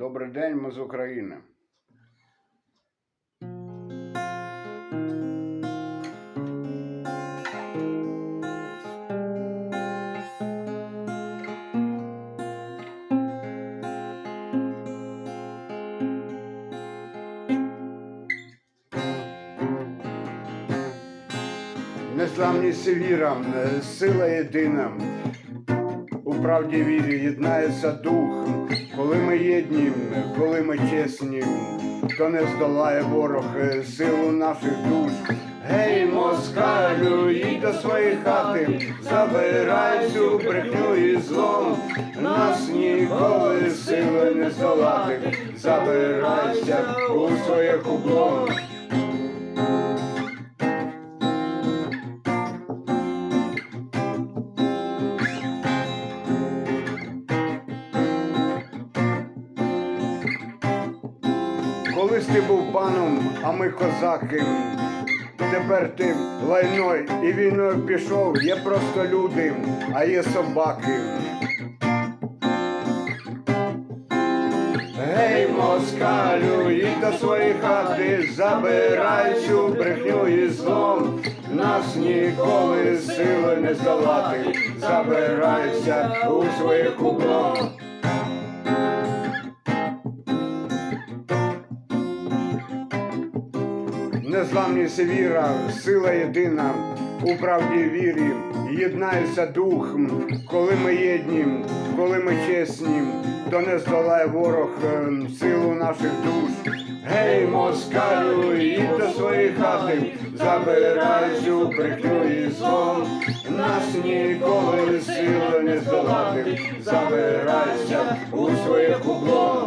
Добрий день, ми з України. Незламність віра, сила єдина. У правді вірі єднається дух, коли ми єдні, коли ми чесні, то не здолає ворог е, силу наших душ. Гей, москалю, їдь до своєї хати, забирай цю брехню і злом, нас ніколи сили не здолати, забирайся у своє кубло. Колись ти був паном, а ми козаки. Тепер ти лайно і війною пішов. Є просто люди, а є собаки. Гей, москалю, їдь до своєї хати, забирай всю брехню і зло. Нас ніколи сили не здолати. Забирайся у своє кубло. Незламність і віра, сила єдина, у правді вірі, єднається дух, коли ми єдні, коли ми чесні, то не здолає ворог е, силу наших душ. Гей, москалю, їдь до своєї хати, забирай всю брехню і зло. Нас ніколи сили не здолати, забирайся у своє кубло.